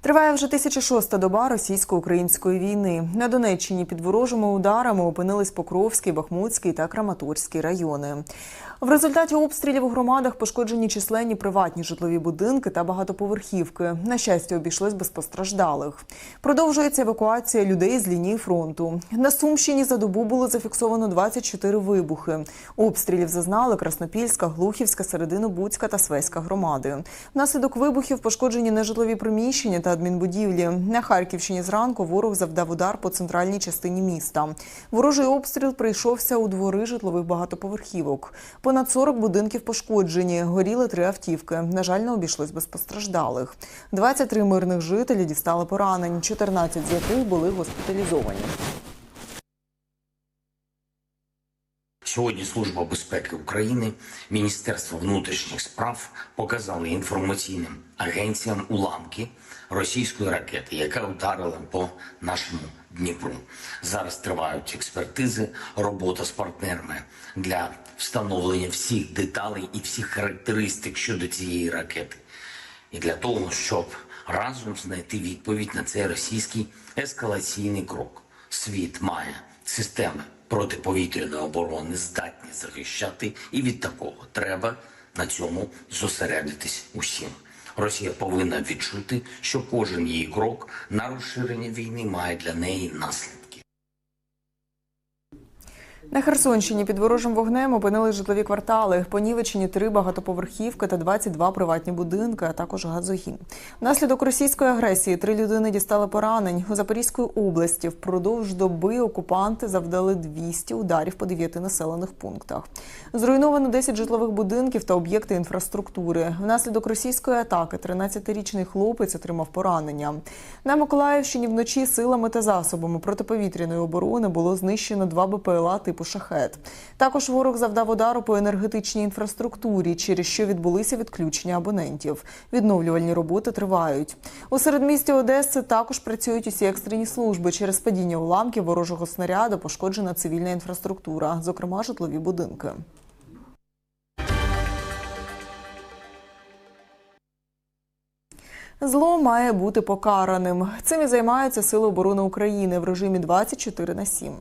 Триває вже 1006-та доба російсько-української війни. На Донеччині під ворожими ударами опинились Покровський, Бахмутський та Краматорський райони. В результаті обстрілів у громадах пошкоджені численні приватні житлові будинки та багатоповерхівки. На щастя, обійшлось без постраждалих. Продовжується евакуація людей з лінії фронту. На Сумщині за добу було зафіксовано 24 вибухи. Обстрілів зазнали Краснопільська, Глухівська, Серединобудська та Свеська громади. Внаслідок вибухів пошкоджені нежитлові приміщення та адмінбудівлі. На Харківщині зранку ворог завдав удар по центральній частині міста. Ворожий обстріл прийшовся у двори житлових багатоповерхівок. Понад 40 будинків пошкоджені, горіли три автівки. На жаль, не обійшлось без постраждалих. 23 мирних жителі дістали поранень, 14 з яких були госпіталізовані. Сьогодні Служба безпеки України, Міністерство внутрішніх справ показали інформаційним агенціям уламки російської ракети, яка ударила по нашому Дніпру. Зараз тривають експертизи, робота з партнерами для встановлення всіх деталей і всіх характеристик щодо цієї ракети. І для того, щоб разом знайти відповідь на цей російський ескалаційний крок. Світ має системи протиповітряної оборони, здатні захищати, і від такого треба на цьому зосередитись усім. Росія повинна відчути, що кожен її крок на розширення війни має для неї наслідки. На Херсонщині під ворожим вогнем опинили житлові квартали. Понівечені три багатоповерхівки та 22 приватні будинки, а також газогін. Внаслідок російської агресії три людини дістали поранень. У Запорізької області впродовж доби окупанти завдали 200 ударів по дев'яти населених пунктах. Зруйновано 10 житлових будинків та об'єкти інфраструктури. Внаслідок російської атаки 13-річний хлопець отримав поранення. На Миколаївщині вночі силами та засобами протиповітряної оборони було знищено два БПЛА типу шахет. Також ворог завдав удару по енергетичній інфраструктурі, через що відбулися відключення абонентів. Відновлювальні роботи тривають. У середмісті Одеси також працюють усі екстрені служби. Через падіння уламків ворожого снаряду пошкоджена цивільна інфраструктура, зокрема житлові будинки. Зло має бути покараним. Цим і займаються Сили оборони України в режимі 24 на 7.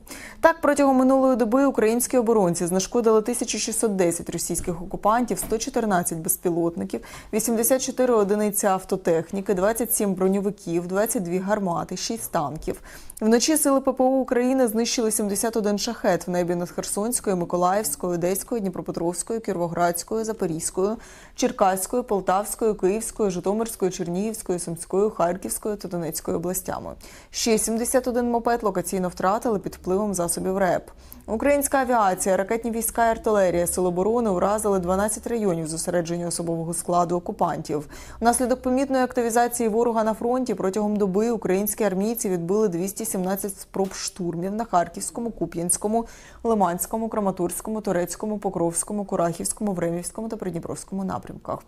Так, протягом минулої доби українські оборонці знешкодили 1610 російських окупантів, 114 безпілотників, 84 одиниці автотехніки, 27 броньовиків, 22 гармати, 6 танків. Вночі сили ППО України знищили 71 шахет в небі над Херсонською, Миколаївською, Одеською, Дніпропетровською, Кіровоградською, Запорізькою, Черкаською, Полтавською, Київською, Житомирською, Чернігівською, Сумською, Харківською та Донецькою областями. Ще 71 мопед локаційно втратили під впливом засобів РЕП. Українська авіація, ракетні війська і артилерія Сил оборони уразили 12 районів зосередження особового складу окупантів. Внаслідок помітної активізації ворога на фронті протягом доби українські армійці відбили 217 спроб штурмів на Харківському, Куп'янському, Лиманському, Краматорському, Турецькому, Покровському, Курахівському, Времівському та Придніпровському напрямках.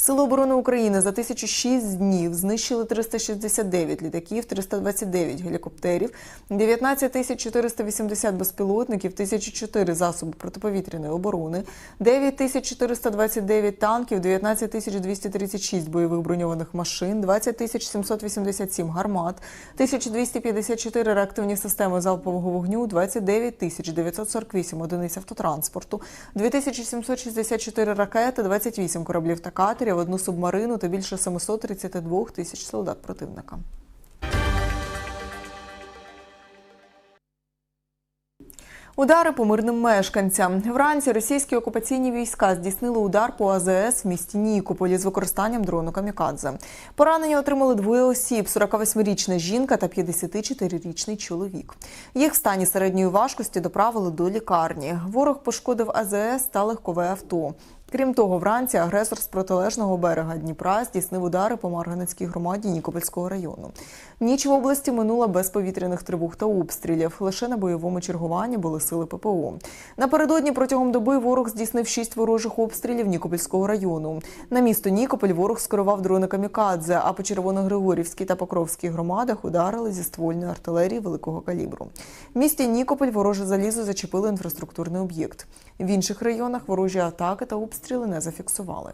Сили оборони України за 1006 днів знищили 369 літаків, 329 гелікоптерів, 19 480 безпілотників, 1004 засоби протиповітряної оборони, 9 429 танків, 19 236 бойових броньованих машин, 20 787 гармат, 1254 реактивні системи залпового вогню, 29 948 одиниць автотранспорту, 2764 ракети, 28 кораблів та катерів, одну субмарину та більше 732 тисяч солдат противника. Удари по мирним мешканцям. Вранці російські окупаційні війська здійснили удар по АЗС в місті Нікополі з використанням дрону Камікадзе. Поранення отримали двоє осіб: 48-річна жінка та 54-річний чоловік. Їх в стані середньої важкості доправили до лікарні. Ворог пошкодив АЗС та легкове авто. Крім того, вранці агресор з протилежного берега Дніпра здійснив удари по Марганецькій громаді Нікопольського району. Ніч в області минула без повітряних тривог та обстрілів. Лише на бойовому чергуванні були сили ППО. Напередодні протягом доби ворог здійснив шість ворожих обстрілів Нікопольського району. На місто Нікополь ворог скерував дрони камікадзе, а по Червоногригорівській та Покровській громадах ударили зі ствольної артилерії великого калібру. В місті Нікополь вороже залізо зачепило інфраструктурний об'єкт. В інших районах ворожі атаки та обстріли не зафіксували.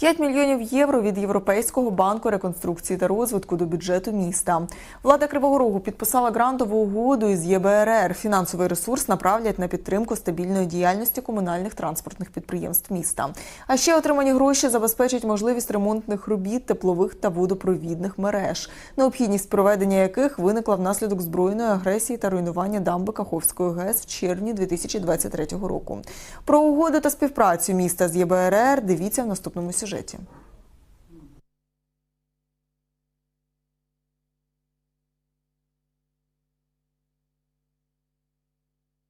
П'ять мільйонів євро від Європейського банку реконструкції та розвитку до бюджету міста. Влада Кривого Рогу підписала грантову угоду із ЄБРР. Фінансовий ресурс направлять на підтримку стабільної діяльності комунальних транспортних підприємств міста. А ще отримані гроші забезпечать можливість ремонтних робіт теплових та водопровідних мереж, необхідність проведення яких виникла внаслідок збройної агресії та руйнування дамби Каховської ГЕС в червні 2023 року. Про угоду та співпрацю міста з ЄБРР дивіться в наступному сюжеті сюжеті.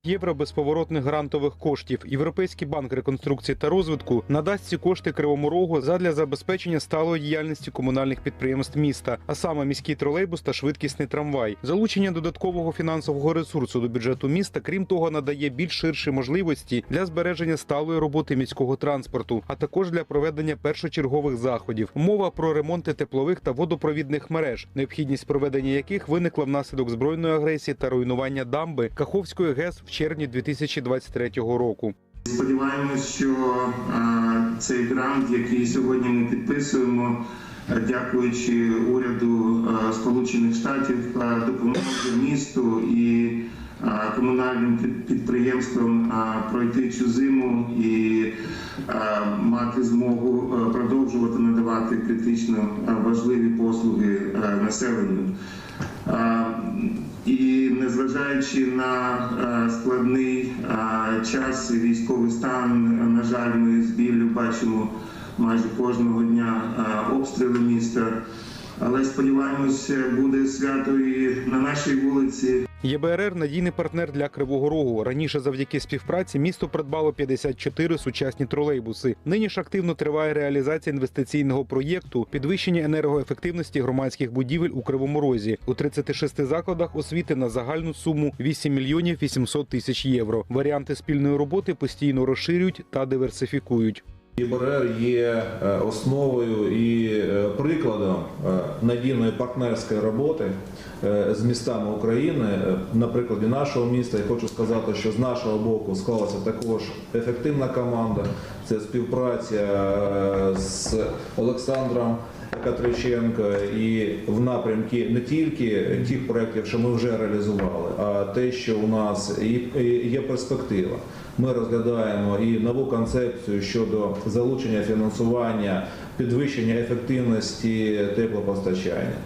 Євро безповоротних грантових коштів. Європейський банк реконструкції та розвитку надасть ці кошти Кривому Рогу задля забезпечення сталої діяльності комунальних підприємств міста, а саме міський тролейбус та швидкісний трамвай. Залучення додаткового фінансового ресурсу до бюджету міста, крім того, надає більш ширші можливості для збереження сталої роботи міського транспорту, а також для проведення першочергових заходів. Мова про ремонти теплових та водопровідних мереж, необхідність проведення яких виникла внаслідок збройної агресії та руйнування дамби Каховської ГЕС в червні 2023 року. Сподіваємось, що е, цей грант, який сьогодні ми підписуємо, е, дякуючи уряду е, Сполучених Штатів, допоможе місту і комунальним підприємствам пройти цю зиму і мати змогу продовжувати надавати критично важливі послуги населенню. І незважаючи на е, складний е, час і військовий стан, на жаль, ми з біллю бачимо майже кожного дня е, обстріли міста. Але сподіваємося, буде свято і на нашій вулиці. ЄБРР надійний партнер для Кривого Рогу. Раніше, завдяки співпраці, місто придбало 54 сучасні тролейбуси. Нині ж активно триває реалізація інвестиційного проєкту підвищення енергоефективності громадських будівель у Кривому Розі у 36 закладах освіти на загальну суму 8 мільйонів 800 тисяч євро. Варіанти спільної роботи постійно розширюють та диверсифікують. ЄБРР є е, основою і е, прикладом е, надійної партнерської роботи з містами України. Е, На прикладі нашого міста я хочу сказати, що з нашого боку склалася також ефективна команда. Це співпраця е, з Олександром. Катриченко і в напрямку не тільки тих проєктів, що ми вже реалізували, а те, що у нас є перспектива. Ми розглядаємо і нову концепцію щодо залучення фінансування, підвищення ефективності теплопостачання.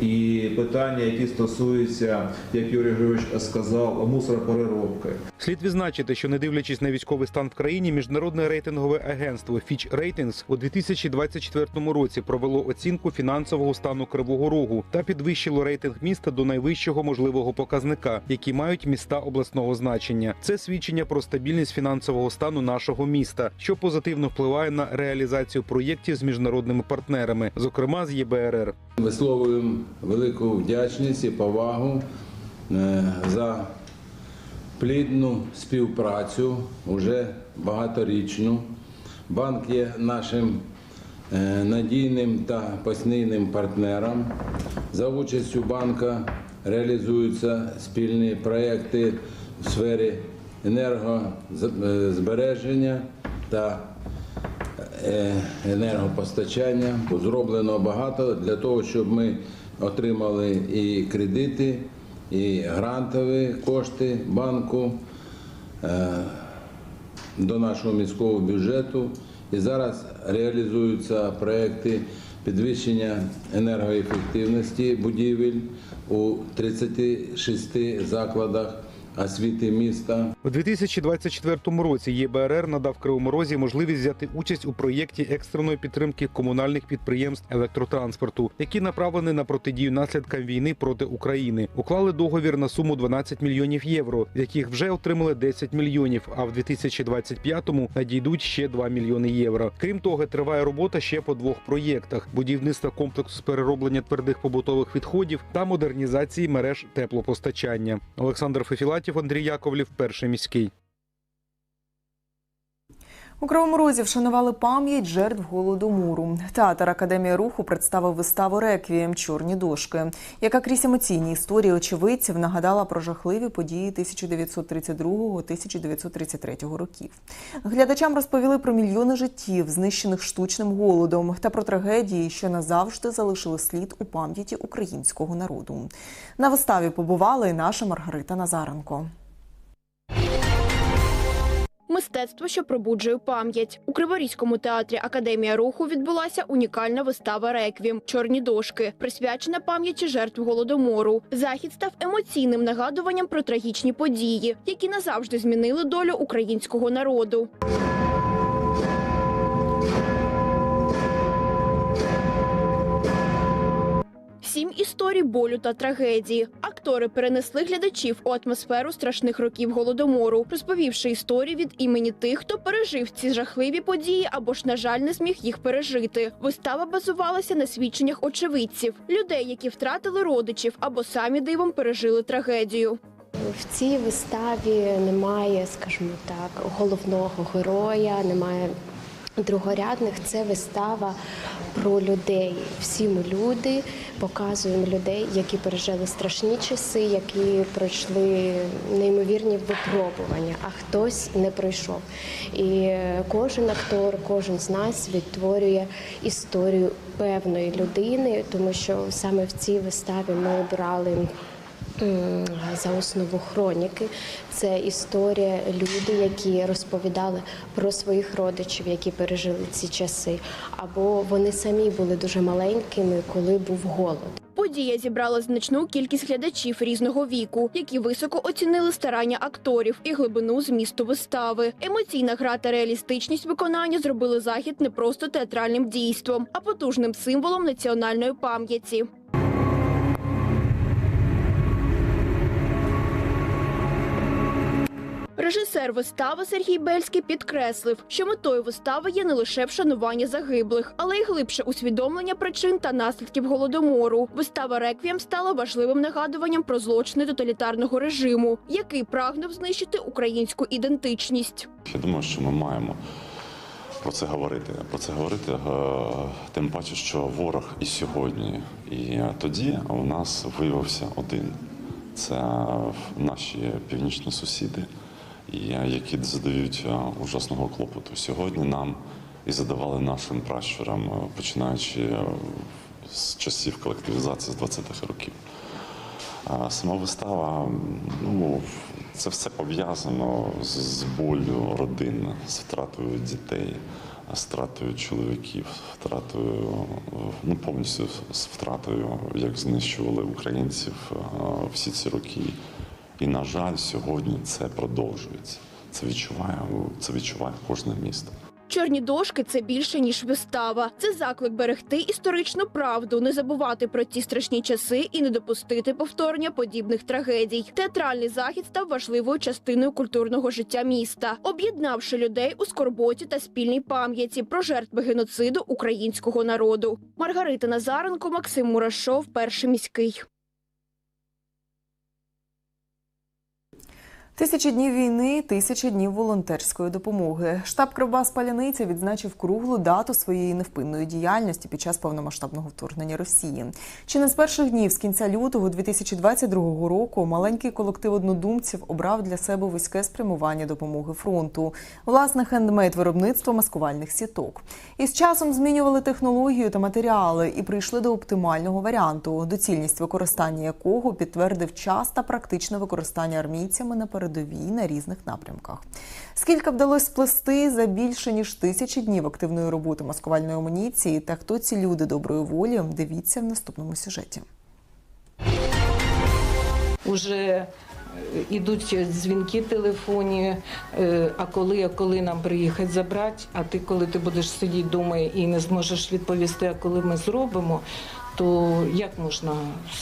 І питання, які стосуються, як Юрій Григорович сказав, мусоропереробки. Слід відзначити, що не дивлячись на військовий стан в країні, міжнародне рейтингове агентство Fitch Ratings у 2024 році провело оцінку фінансового стану Кривого Рогу та підвищило рейтинг міста до найвищого можливого показника, які мають міста обласного значення. Це свідчення про стабільність фінансового стану нашого міста, що позитивно впливає на реалізацію проєктів з міжнародними партнерами, зокрема з ЄБРР. Висловлюємо велику вдячність і повагу е, за плідну співпрацю, уже багаторічну. Банк є нашим е, надійним та постійним партнером. За участю банка реалізуються спільні проекти в сфері енергозбереження та е, енергопостачання. Зроблено багато для того, щоб ми отримали і кредити, і грантові кошти банку е, до нашого міського бюджету. І зараз реалізуються проекти підвищення енергоефективності будівель у 36 закладах освіти міста. У 2024 році ЄБРР надав Кривому Розі можливість взяти участь у проєкті екстреної підтримки комунальних підприємств електротранспорту, які направлені на протидію наслідкам війни проти України. Уклали договір на суму 12 мільйонів євро, з яких вже отримали 10 мільйонів. А в 2025-му надійдуть ще 2 мільйони євро. Крім того, триває робота ще по двох проєктах: будівництва комплексу з перероблення твердих побутових відходів та модернізації мереж теплопостачання. Олександр Фефілатів, Андрій Яковлів, перший міський. У Кривому Розі вшанували пам'ять жертв голодомору. Театр Академія руху представив виставу Реквієм Чорні дошки, яка крізь емоційні історії очевидців нагадала про жахливі події 1932-1933 років. Глядачам розповіли про мільйони життів, знищених штучним голодом, та про трагедії, що назавжди залишили слід у пам'яті українського народу. На виставі побувала і наша Маргарита Назаренко. Мистецтво, що пробуджує пам'ять у Криворізькому театрі Академія руху відбулася унікальна вистава Реквім Чорні дошки, присвячена пам'яті жертв голодомору. Захід став емоційним нагадуванням про трагічні події, які назавжди змінили долю українського народу. Сім історій болю та трагедії. Актори перенесли глядачів у атмосферу страшних років голодомору, розповівши історії від імені тих, хто пережив ці жахливі події або ж, на жаль, не зміг їх пережити. Вистава базувалася на свідченнях очевидців, людей, які втратили родичів або самі дивом пережили трагедію. В цій виставі немає, скажімо так, головного героя, немає другорядних. Це вистава про людей. Всі ми люди, показуємо людей, які пережили страшні часи, які пройшли неймовірні випробування, а хтось не пройшов. І кожен актор, кожен з нас відтворює історію певної людини, тому що саме в цій виставі ми обрали. М, за основу хроніки. Це історія люди, які розповідали про своїх родичів, які пережили ці часи, або вони самі були дуже маленькими, коли був голод. Подія зібрала значну кількість глядачів різного віку, які високо оцінили старання акторів і глибину змісту вистави. Емоційна гра та реалістичність виконання зробили захід не просто театральним дійством, а потужним символом національної пам'яті. Режисер вистави Сергій Бельський підкреслив, що метою вистави є не лише вшанування загиблих, але й глибше усвідомлення причин та наслідків голодомору. Вистава Реквієм стала важливим нагадуванням про злочини тоталітарного режиму, який прагнув знищити українську ідентичність. Я думаю, що ми маємо про це говорити. Про це говорити, е, тим паче, що ворог і сьогодні, і тоді у нас виявився один. Це наші північні сусіди, які задають е, ужасного клопоту. Сьогодні нам і задавали нашим пращурам, е, починаючи е, з часів колективізації з 20-х років. Сама вистава, ну це все пов'язано з, болю родин, з втратою дітей, з втратою чоловіків, втратою ну повністю з втратою, як знищували українців всі ці роки. І на жаль, сьогодні це продовжується. Це відчуває, це відчуває кожне місто. Чорні дошки це більше ніж вистава. Це заклик берегти історичну правду, не забувати про ті страшні часи і не допустити повторення подібних трагедій. Театральний захід став важливою частиною культурного життя міста, об'єднавши людей у скорботі та спільній пам'яті про жертви геноциду українського народу. Маргарита Назаренко, Максим Мурашов, перший міський. Тисячі днів війни, тисячі днів волонтерської допомоги. Штаб Кривбас Паляниця відзначив круглу дату своєї невпинної діяльності під час повномасштабного вторгнення Росії. Чи не з перших днів з кінця лютого 2022 року маленький колектив однодумців обрав для себе вузьке спрямування допомоги фронту, власне хендмейд виробництво маскувальних сіток. І з часом змінювали технологію та матеріали і прийшли до оптимального варіанту, доцільність використання якого підтвердив час та практичне використання армійцями на передовій на різних напрямках. Скільки вдалося сплести за більше ніж тисячі днів активної роботи маскувальної амуніції та хто ці люди доброї волі, дивіться в наступному сюжеті. уже ідуть дзвінки телефонні, е, а коли, а коли нам приїхати забрати, а ти коли ти будеш сидіти вдома і не зможеш відповісти, а коли ми зробимо, то як можна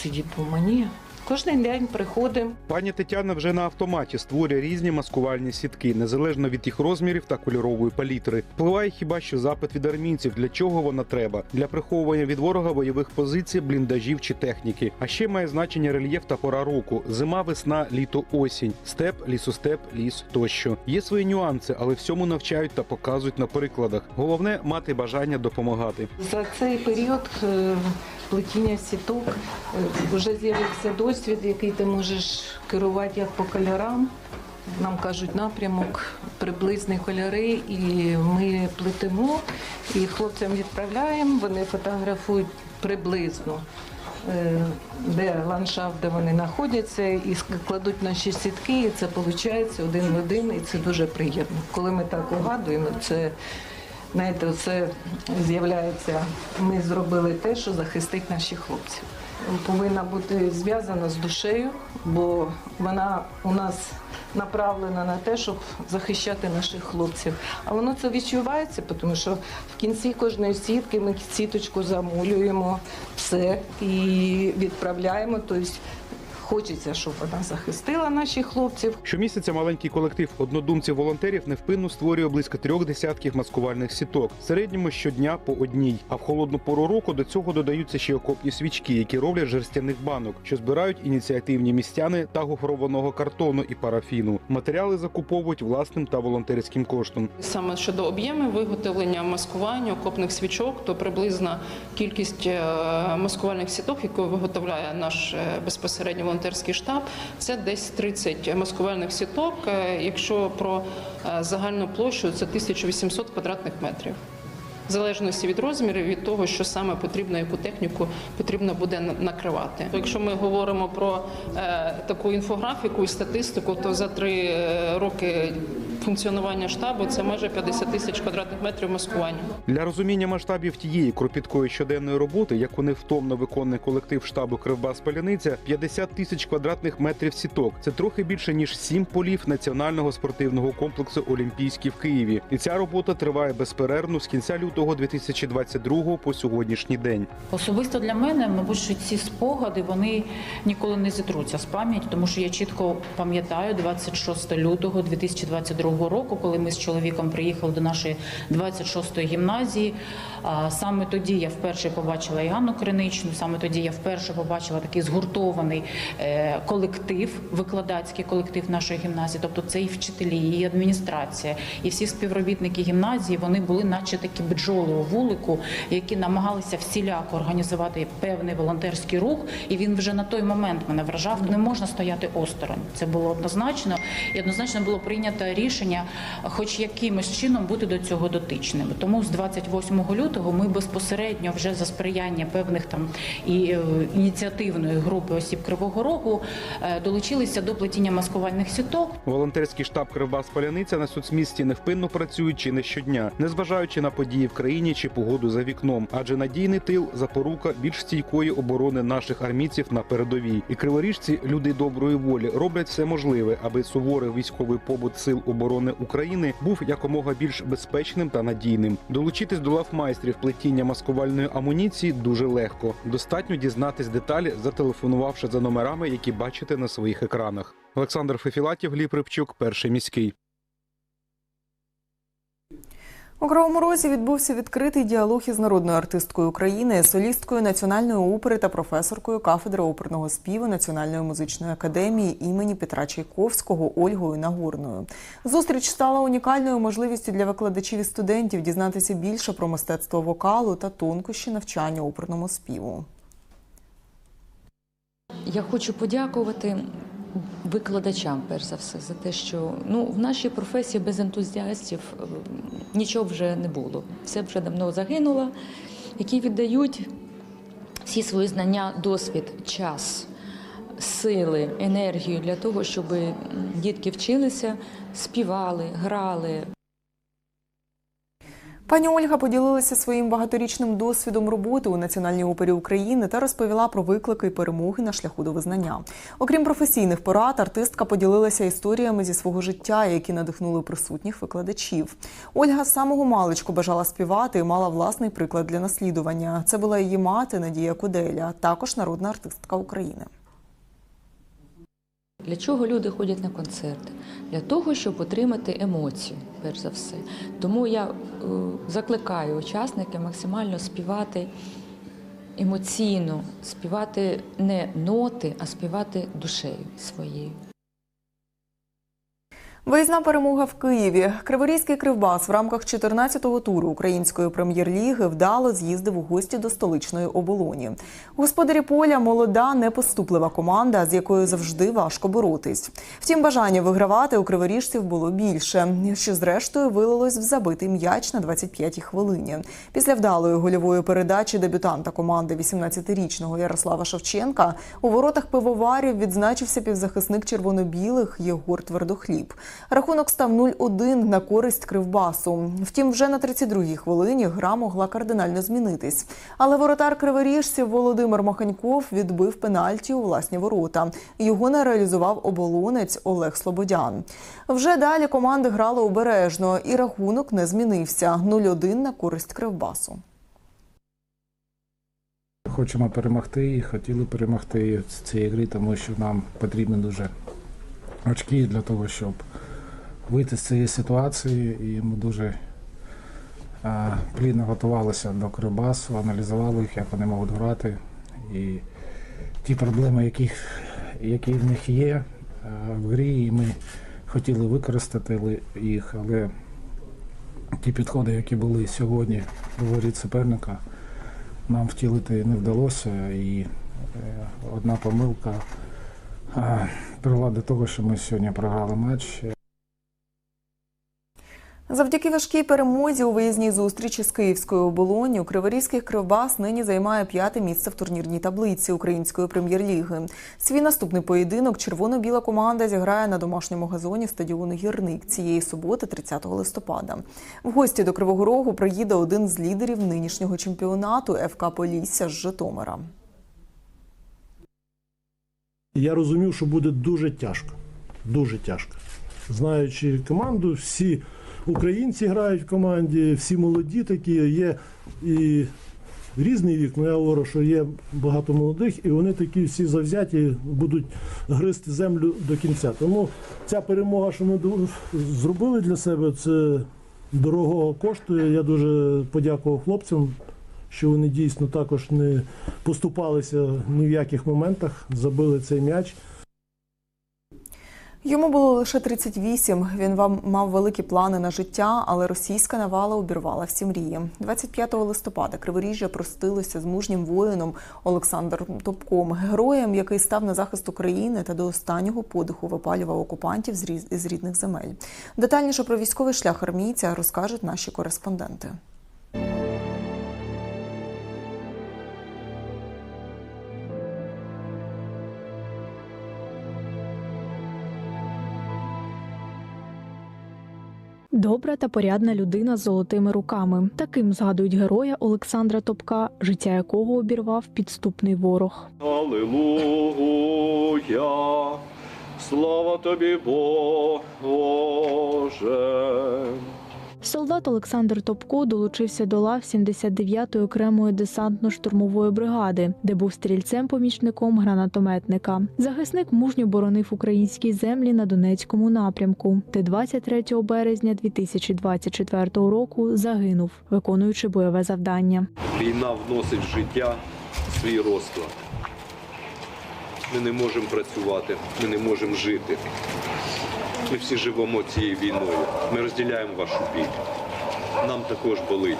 сидіти вдома? Ні. Кожен день приходимо. Пані Тетяна вже на автоматі створює різні маскувальні сітки, незалежно від їх розмірів та кольорової палітри. Впливає хіба що запит від армійців, для чого вона треба для приховування від ворога бойових позицій, бліндажів чи техніки. А ще має значення рельєф та пора року: зима, весна, літо, осінь, степ, лісостеп, ліс тощо. Є свої нюанси, але всьому навчають та показують на прикладах. Головне мати бажання допомагати. За цей період е, плетіння сіток е, вже з'явився досвід, який ти можеш керувати як по кольорам. Нам кажуть напрямок, приблизні кольори, і ми плетемо і хлопцям відправляємо. Вони фотографують приблизно. е, Де ландшафт, де вони знаходяться, і кладуть наші сітки, і це виходить один в один, і це дуже приємно. Коли ми так угадуємо, це Знаєте, це з'являється. Ми зробили те, що захистить наших хлопців. Повинна бути зв'язана з душею, бо вона у нас направлена на те, щоб захищати наших хлопців. А воно це відчувається, тому що в кінці кожної сітки ми сіточку замулюємо все і відправляємо. Тобто хочеться, щоб вона захистила наших хлопців. Щомісяця маленький колектив однодумців-волонтерів невпинно створює близько трьох десятків маскувальних сіток. В середньому щодня по одній. А в холодну пору року до цього додаються ще окопні свічки, які роблять жерстяних банок, що збирають ініціативні містяни та гофрованого картону і парафіну. Матеріали закуповують власним та волонтерським коштом. Саме щодо об'ємів виготовлення маскування окопних свічок, то приблизна кількість е, маскувальних сіток, яку виготовляє наш е, безпосередньо волонтерський штаб, це десь 30 маскувальних сіток. Е, Якщо про е, загальну площу, це 1800 квадратних метрів. В залежності від розмірів, від того, що саме потрібно, яку техніку потрібно буде накривати. Якщо ми говоримо про е, таку інфографіку і статистику, то за три е, роки функціонування штабу це майже 50 тисяч квадратних метрів маскування. Для розуміння масштабів тієї кропіткої щоденної роботи, яку невтомно виконує колектив штабу Кривбас Паляниця, 50 тисяч квадратних метрів сіток. Це трохи більше ніж сім полів національного спортивного комплексу Олімпійський в Києві. І ця робота триває безперервно з кінця лютого 2022 по сьогоднішній день. Особисто для мене, мабуть, що ці спогади вони ніколи не зітруться з пам'яті, тому що я чітко пам'ятаю 26 лютого 2022 року, коли ми з чоловіком приїхали до нашої 26-ї гімназії. Саме тоді я вперше побачила Іганну Криничну, саме тоді я вперше побачила такий згуртований е, колектив, викладацький колектив нашої гімназії. Тобто це і вчителі, і адміністрація, і всі співробітники гімназії. Вони були, наче такі бджоли у вулику, які намагалися всіляко організувати певний волонтерський рух. І він вже на той момент мене вражав. Не можна стояти осторонь. Це було однозначно, і однозначно було прийнято рішення, хоч якимось чином бути до цього дотичними. Тому з 28 лютого ми безпосередньо вже за сприяння певних там і е, ініціативної групи осіб Кривого Рогу е, долучилися до плетіння маскувальних сіток. Волонтерський штаб Кривбас Паляниця на соцмісті невпинно працюють чи не щодня, незважаючи на події в країні чи погоду за вікном. Адже надійний тил запорука більш стійкої оборони наших армійців на передовій. І криворіжці, люди доброї волі, роблять все можливе, аби суворий військовий побут сил оборони України був якомога більш безпечним та надійним. Долучитись до лав майстрів плетіння маскувальної амуніції дуже легко. Достатньо дізнатись деталі, зателефонувавши за номерами, які бачите на своїх екранах. Олександр Фефілатів, Гліб Рибчук, перший міський. У Кривому Розі відбувся відкритий діалог із народною артисткою України, солісткою національної опери та професоркою кафедри оперного співу Національної музичної академії імені Петра Чайковського Ольгою Нагорною. Зустріч стала унікальною можливістю для викладачів і студентів дізнатися більше про мистецтво вокалу та тонкощі навчання оперному співу. Я хочу подякувати викладачам, перш за все, за те, що ну, в нашій професії без ентузіастів е, нічого вже не було. Все вже давно загинуло, які віддають всі свої знання, досвід, час, сили, енергію для того, щоб дітки вчилися, співали, грали. Пані Ольга поділилася своїм багаторічним досвідом роботи у Національній опері України та розповіла про виклики і перемоги на шляху до визнання. Окрім професійних порад, артистка поділилася історіями зі свого життя, які надихнули присутніх викладачів. Ольга з самого маличку бажала співати і мала власний приклад для наслідування. Це була її мати Надія Куделя, також народна артистка України. Для чого люди ходять на концерти? Для того, щоб отримати емоцію, перш за все. Тому я е, закликаю учасників максимально співати емоційно, співати не ноти, а співати душею своєю. Виїзна перемога в Києві. Криворізький кривбас в рамках 14-го туру української прем'єр-ліги вдало з'їздив у гості до столичної оболоні. Господарі поля молода, непоступлива команда, з якою завжди важко боротись. Втім, бажання вигравати у криворіжців було більше, що зрештою вилилось в забитий м'яч на 25-й хвилині. Після вдалої гольової передачі дебютанта команди 18-річного Ярослава Шевченка у воротах пивоварів відзначився півзахисник червоно-білих Єгор Твердохліб. Рахунок став 0-1 на користь Кривбасу. Втім, вже на 32-й хвилині гра могла кардинально змінитись. Але воротар криворіжців Володимир Маханьков відбив пенальті у власні ворота. Його не реалізував оболонець Олег Слободян. Вже далі команди грали обережно, і рахунок не змінився 0-1 на користь Кривбасу. Хочемо перемогти і хотіли перемогти в цій грі, тому що нам потрібні дуже очки для того, щоб вийти з цієї ситуації. І ми дуже плідно готувалися до Кривбасу, аналізували їх, як вони можуть грати. І ті проблеми, які, які в них є в грі, і ми хотіли використати їх, але ті підходи, які були сьогодні до воріт суперника, нам втілити не вдалося. І е, одна помилка привела до того, що ми сьогодні програли матч. Завдяки важкій перемозі у виїзній зустрічі з Київською оболонню Криворізький кривбас нині займає п'яте місце в турнірній таблиці української прем'єр-ліги. Свій наступний поєдинок червоно-біла команда зіграє на домашньому газоні стадіону Гірник цієї суботи, 30 листопада. В гості до Кривого Рогу приїде один з лідерів нинішнього чемпіонату ФК Полісся з Житомира. Я розумів, що буде дуже тяжко. Дуже тяжко. Знаючи команду, всі українці грають в команді, всі молоді такі, є і різний вік, але я говорю, що є багато молодих, і вони такі всі завзяті будуть гризти землю до кінця. Тому ця перемога, що ми зробили для себе, це дорого коштує. Я дуже подякував хлопцям, що вони дійсно також не поступалися ні в яких моментах, забили цей м'яч. Йому було лише 38. Він вам мав великі плани на життя, але російська навала обірвала всі мрії. 25 листопада Криворіжжя простилося з мужнім воїном Олександром Топком, героєм, який став на захист України та до останнього подиху випалював окупантів з рідних земель. Детальніше про військовий шлях армійця розкажуть наші кореспонденти. Добра та порядна людина з золотими руками. Таким згадують героя Олександра Топка, життя якого обірвав підступний ворог. Аллилуйя, слава тобі, Боже. Солдат Олександр Топко долучився до лав 79-ї окремої десантно-штурмової бригади, де був стрільцем-помічником гранатометника. Захисник мужньо боронив українські землі на Донецькому напрямку, де 23 березня 2024 року загинув, виконуючи бойове завдання. Війна вносить в життя свій розклад. Ми не можемо працювати, ми не можемо жити. Ми всі живемо цією війною. Ми розділяємо вашу біль. Нам також болить.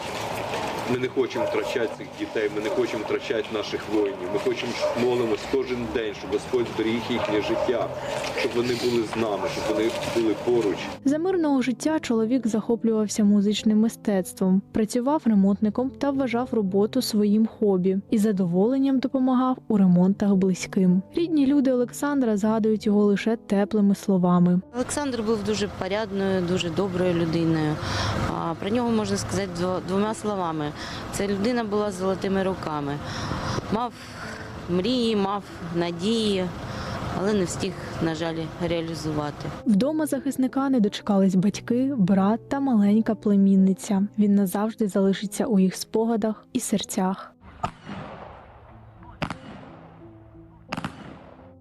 Ми не хочемо втрачати цих дітей, ми не хочемо втрачати наших воїнів. Ми хочемо молимось кожен день, щоб Господь зберіг їхнє життя, щоб вони були з нами, щоб вони були поруч. За мирного життя чоловік захоплювався музичним мистецтвом, працював ремонтником та вважав роботу своїм хобі і задоволенням допомагав у ремонтах близьким. Рідні люди Олександра згадують його лише теплими словами. Олександр був дуже порядною, дуже доброю людиною. Про нього можна сказати дво- двома словами. Це людина була з золотими руками. Мав мрії, мав надії, але не встиг, на жаль, реалізувати. Вдома захисника не дочекались батьки, брат та маленька племінниця. Він назавжди залишиться у їх спогадах і серцях.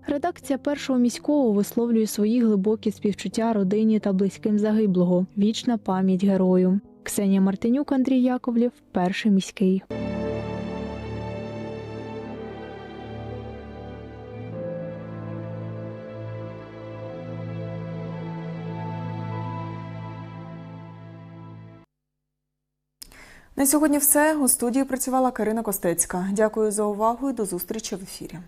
Редакція першого міського висловлює свої глибокі співчуття родині та близьким загиблого. Вічна пам'ять герою. Ксенія Мартинюк, Андрій Яковлєв, перший міський. На сьогодні все. У студії працювала Карина Костецька. Дякую за увагу і до зустрічі в ефірі.